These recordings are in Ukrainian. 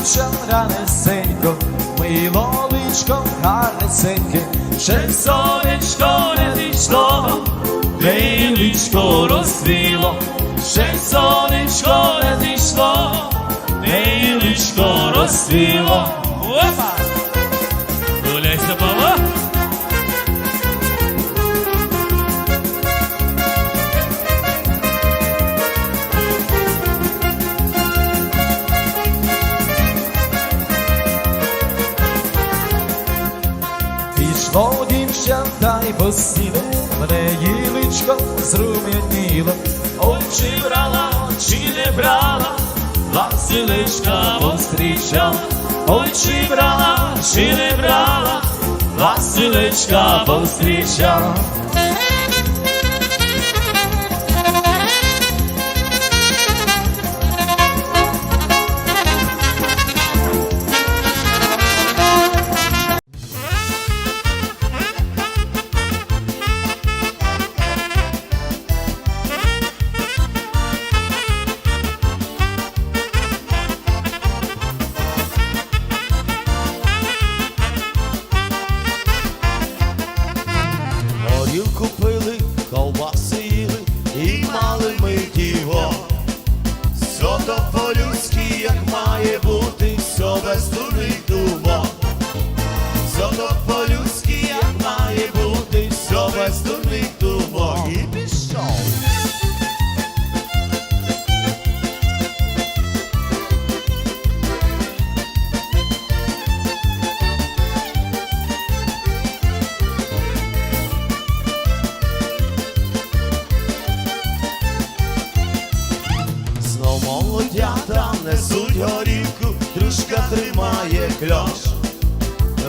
дівча ранесенько, мило личко гарнесеньке, ще сонечко не дійшло, де личко розсвіло, ще сонечко не дійшло, де личко розсвіло. Опа! Й посіло, мене їличко зрум'яніло, очі брала, очі не брала, Василичка пострічала, очі брала, очі не брала, Василичка пострічала. Молодята несуть горілку, дружка тримає кльош.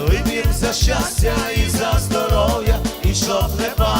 Вип'єм за щастя і за здоров'я, і щоб не падав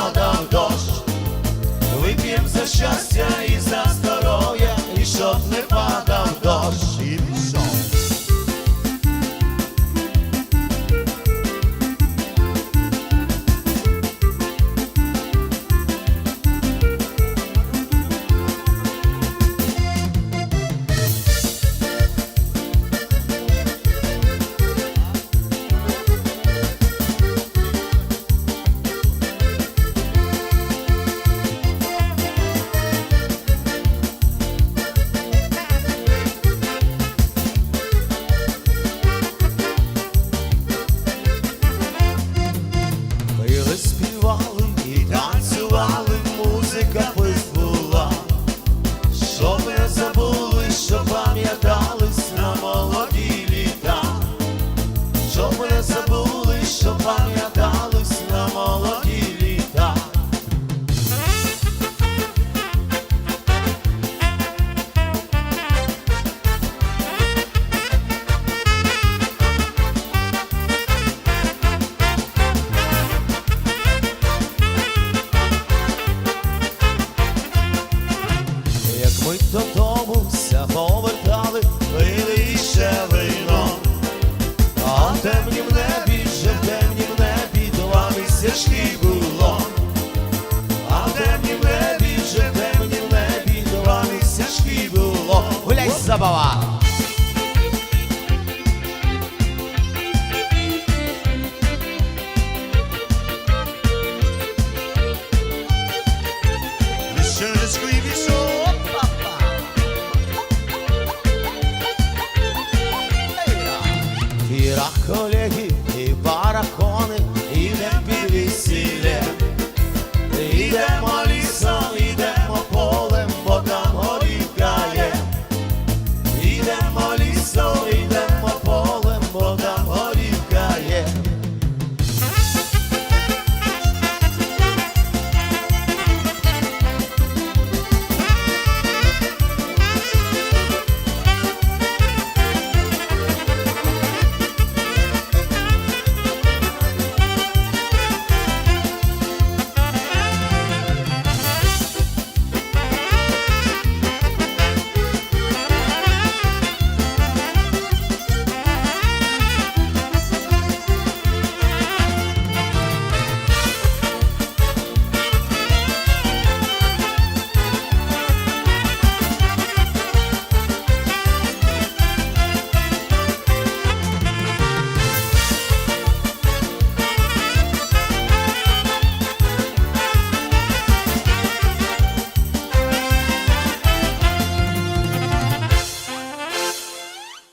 додому ся повертали, пили ще вино, а в темнім небі, ще в темнім небі два місячки було, а в темнім небі, ще в темнім небі два місячки було. Гуляй, забава! Híjole.